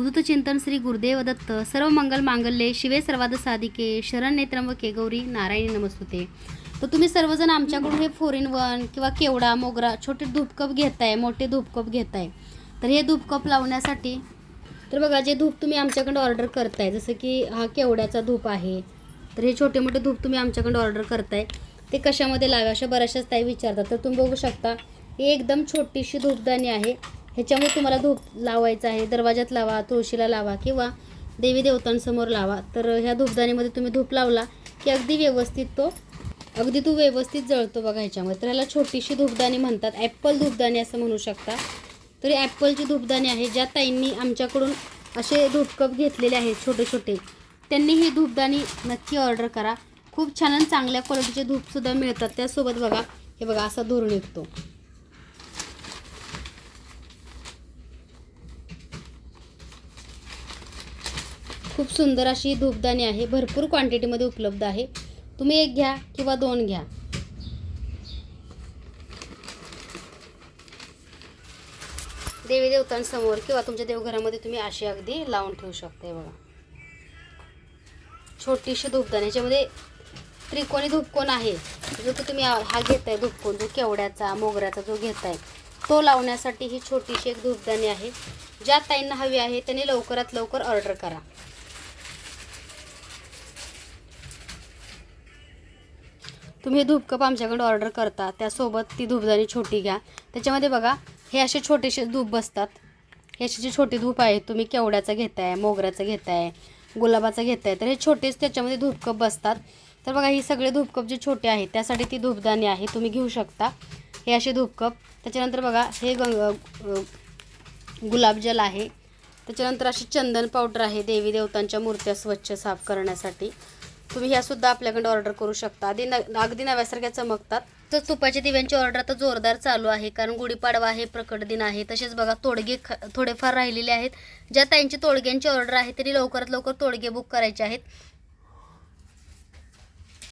अवधूत चिंतन श्री गुरुदेव दत्त सर्व मंगल मांगल्ये शिवे सर्वाद साधिके शरण नेत्रंबके गौरी नारायणी नमस्तुते. तर तुम्ही सर्वजण आमच्याकडून हे फोर इन वन किंवा केवडा मोगरा छोटे धूपकप घेताय मोठे धूपकप घेताय. तर हे धूपकप लावण्यासाठी तर बघा जे धूप तुम्ही आमच्याकडे ऑर्डर करताय जसं की हा केवड्याचा धूप आहे तर हे छोटे मोठे धूप तुम्ही आमच्याकडे ऑर्डर करताय ते कशामध्ये लावा अशा बऱ्याचशाच ताई विचारतात. तर तुम्ही बघू शकता ही एकदम छोटीशी धूपदाणी आहे. ह्याच्यामुळे तुम्हाला धूप लावायचं आहे दरवाजात लावा तुळशीला लावा किंवा देवी देवतांसमोर लावा. तर ह्या धूपदाणीमध्ये तुम्ही धूप लावला की अगदी व्यवस्थित तो अगदी तो व्यवस्थित जळतो बघा ह्याच्यामध्ये तर ह्याला छोटीशी धूपदाणी म्हणतात. ॲप्पल धूपदाणी असं म्हणू शकता. तर ॲप्पलची धूपदाणी आहे ज्या ताईंनी आमच्याकडून असे धूपकप घेतलेले आहेत छोटे छोटे त्यांनी ही धूपदाणी नक्की ऑर्डर करा. खूप छान आणि चांगल्या क्वालिटीचे धूपसुद्धा मिळतात त्यासोबत बघा. हे बघा असा धूर निघतो. खूप सुंदर अशी धूपदाणी आहे. भरपूर क्वांटिटीमध्ये उपलब्ध आहे. तुम्ही एक घ्या किंवा दोन घ्या. देवी देवतांसमोर किंवा तुमच्या देवघरामध्ये तुम्ही अशी अगदी लावून ठेवू शकता बघा. छोटीशी धूपदाणी याच्यामध्ये त्रिकोणी धूपकोन आहे. जो तो तुम्ही हा हा घेताय धूपकोन जो केवड्याचा मोगऱ्याचा जो घेताय तो लावण्यासाठी ही छोटीशी एक धूपदाणी आहे. ज्या ताईंना हवी आहे त्यांनी लवकरात लवकर ऑर्डर करा. तुम्ही धूपकप आमच्याकडे ऑर्डर करता त्यासोबत ती धूपदाणी छोटी घ्या. त्याच्यामध्ये बघा हे असे छोटेसे धूप बसतात. हे असे जे छोटे धूप आहेत तुम्ही केवड्याचं घेताय मोगऱ्याचं घेताय गुलाबाचं घेताय तर हे छोटेच त्याच्यामध्ये धूपकप बसतात. तर बघा ही सगळे धूपकप जे छोटे आहेत त्यासाठी ती धूपदाणी आहे तुम्ही घेऊ शकता. हे असे धूपकप. त्याच्यानंतर बघा हे गंग गुलाबजल आहे. त्याच्यानंतर अशी चंदन पावडर आहे देवी देवतांच्या मूर्त्या स्वच्छ साफ करण्यासाठी. तुम्ही ह्यासुद्धा आपल्याकडे ऑर्डर करू शकता. आधी न अगदी नव्यासारख्या चमकतात. तर तुपाच्या दिव्यांची ऑर्डर आता जोरदार चालू आहे. कारण गुढीपाडवा आहे प्रकट दिन आहे. तसेच बघा तोडगे ख थोडेफार राहिलेले आहेत. ज्या त्यांची तोडग्यांची ऑर्डर आहे तरी लवकरात लवकर तोडगे बुक करायचे आहेत.